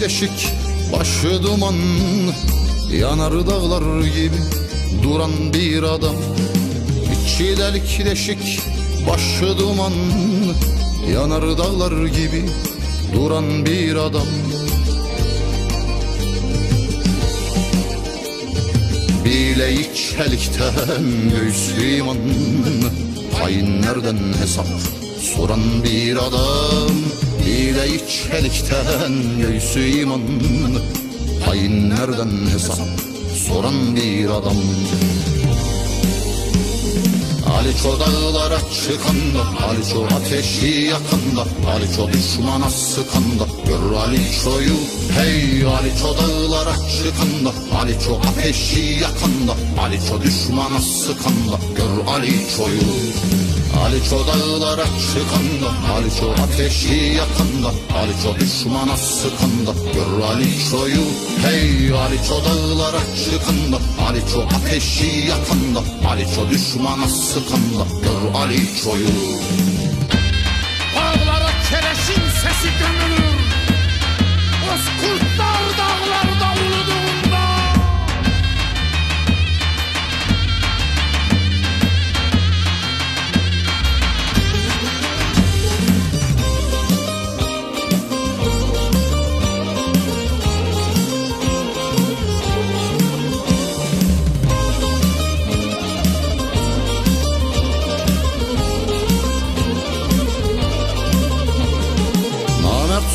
deşik başı duman Yanar dağlar gibi duran bir adam. İçi delik deşik başı duman Yanar dağlar gibi duran bir adam. Bileği çelikten göğsü iman Hainlerden hesap soran bir adam Bileği çelikten göğsü iman Hainlerden hesap soran bir adam? Aliço dağlara çıkanda Aliço ateşi yakanda Aliço düşmana sıkanda. Gör Aliço'yu Hey Aliço dağlara çıkanda Aliço ateşi yakanda Aliço düşmana sıkanda. Gör Aliço'yu Aliço dağlara çıkanda Aliço ateşi yakanda Aliço düşmana sıkanda. Gör Aliço'yu Hey Aliço dağlara çıkanda Aliço ateşi yakanda Aliço düşmana sıkanda. Gör Aliço'yu Dağlara kereşin sesi gömülür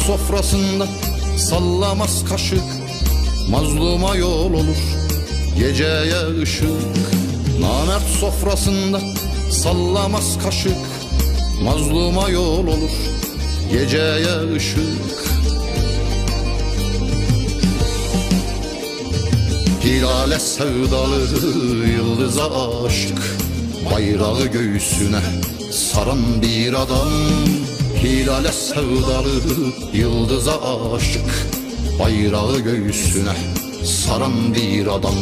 sofrasında sallamaz kaşık Mazluma yol olur. Geceye ışık Namert sofrasında sallamaz kaşık Mazluma yol olur. Geceye ışık. Hilale sevdalı yıldıza aşık. Bayrağı göğsüne saran bir adam Hilale sevdalı yıldıza aşık. Bayrağı göğsüne saran bir adam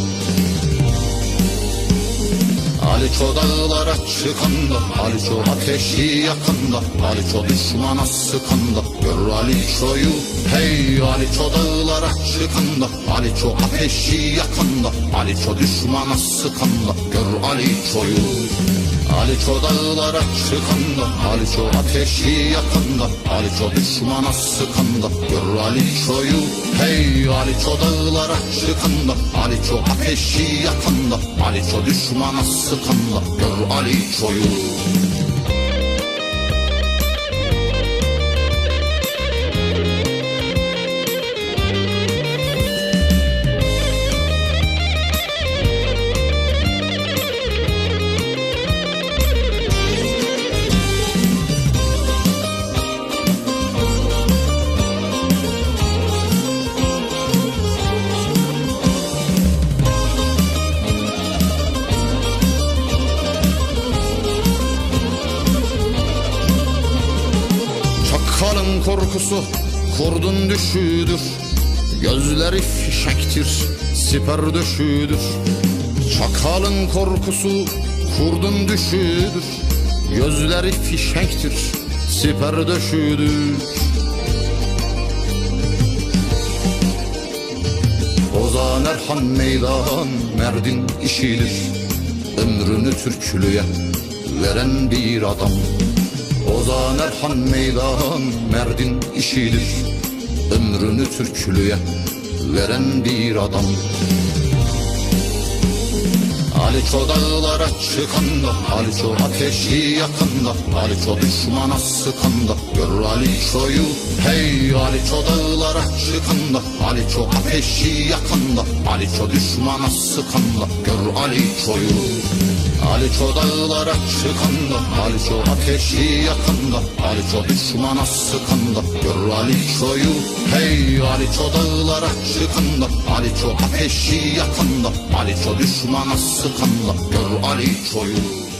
Aliço dağlara çıkanda Aliço ateşi yakanda Aliço düşmana sıkanda. Gör Aliço'yu Hey Aliço dağlara çıkanda Aliço ateşi yakanda Aliço düşmana sıkanda. Gör Aliço'yu Aliço dağlara çıkanda Aliço ateşi yakanda Aliço düşmana sıkanda. Gör Aliço'yu Hey Aliço dağlara çıkanda Aliço ateşi yakanda Aliço düşmana sıkanda Gör Aliço'yu Korkusu kurdun düşüdür. Gözleri fişektir siper döşüdür. Çakalın korkusu kurdun düşüdür. Gözleri fişektir siper döşüdür. Ozan Erhan meydan merdin işidir. Ömrünü Türklüğe veren bir adam Ozan Erhan meydan merdin işidir. Ömrünü Türklüğe veren bir adam. Aliço dağlara çıkanda Aliço ateşi yakanda Aliço düşmana sıkanda. Gör Aliço'yu Hey Aliço dağlara çıkanda. Aliço ateşi yakanda Aliço düşmana sıkanda. Gör Aliço'yu Aliço dağlara çıkanda Aliço ateşi yakanda Aliço düşmana sıkanda. Gör Aliço'yu Hey Aliço dağlara çıkanda Aliço ateşi yakanda Aliço düşmana sıkanda. Gör Aliço'yu